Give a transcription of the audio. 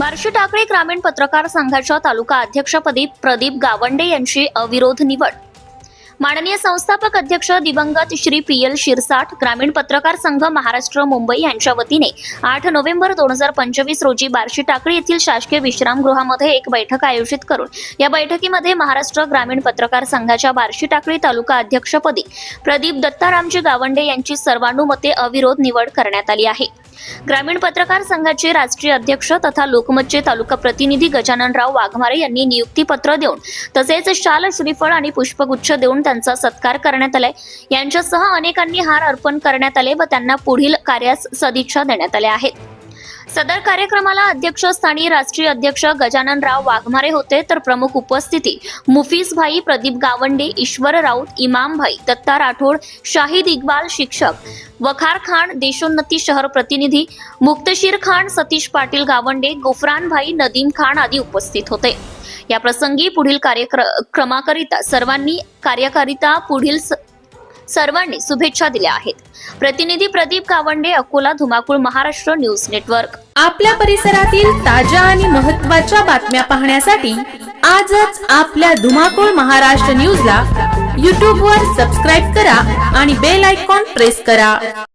बार्शी ठाकरे ग्रामीण पत्रकार संघाच्या तालुका अध्यक्षपदी प्रदीप गावंडे यांची अविरोध निवड. माननीय संस्थापक अध्यक्ष दिवंगत श्री पी एल शिरसाठ ग्रामीण पत्रकार संघ महाराष्ट्र मुंबई यांच्या वतीने आठ नोव्हेंबर दोन हजार पंचवीस रोजी बार्शी टाकळी येथील शासकीय विश्रामगृहामध्ये एक बैठक आयोजित करून या बैठकीमध्ये महाराष्ट्र ग्रामीण पत्रकार संघाच्या बार्शी टाकळी तालुका अध्यक्षपदी प्रदीप दत्तारामजी गावंडे यांची सर्वानुमते अविरोध निवड करण्यात आली आहे. ग्रामीण पत्रकार संघाचे राष्ट्रीय अध्यक्ष तथा लोकमतचे तालुका प्रतिनिधी गजाननराव वाघमारे यांनी नियुक्तीपत्र देऊन तसेच शाल श्रीफळ आणि पुष्पगुच्छ देऊन त्यांचा सत्कार करण्यात आलाय. यांच्यासह अनेकांनी हार अर्पण करण्यात आले व त्यांना पुढील कार्यास सदिच्छा देण्यात आल्या आहेत. सदर कार्यक्रमाला अध्यक्षस्थानी राष्ट्रीय अध्यक्ष गजाननराव वाघमारे होते तर प्रमुख उपस्थिती मुफीस भाई प्रदीप गावंडे ईश्वर राऊत इमाम भाई दत्ता राठोड शाहिद इक्बाल शिक्षक वखार खान देशोन्नती शहर प्रतिनिधी मुक्तशीर खान सतीश पाटील गावंडे गुफरान भाई नदीम खान आदी उपस्थित होते. या प्रसंगी पुढील कार्यक्रमाकरिता सर्वांनी कार्यकरिता पुढील सर्वांनी शुभेच्छा दिल्या आहेत. प्रतिनिधी प्रदीप गावंडे अकोला धुमाकूळ महाराष्ट्र न्यूज नेटवर्क. आपल्या परिसरातील ताज्या आणि महत्त्वाच्या बातम्या पाहण्यासाठी आजच आपल्या धुमाकूळ महाराष्ट्र न्यूजला यूट्यूबवर सबस्क्राईब करा आणि बेल आयकॉन प्रेस करा.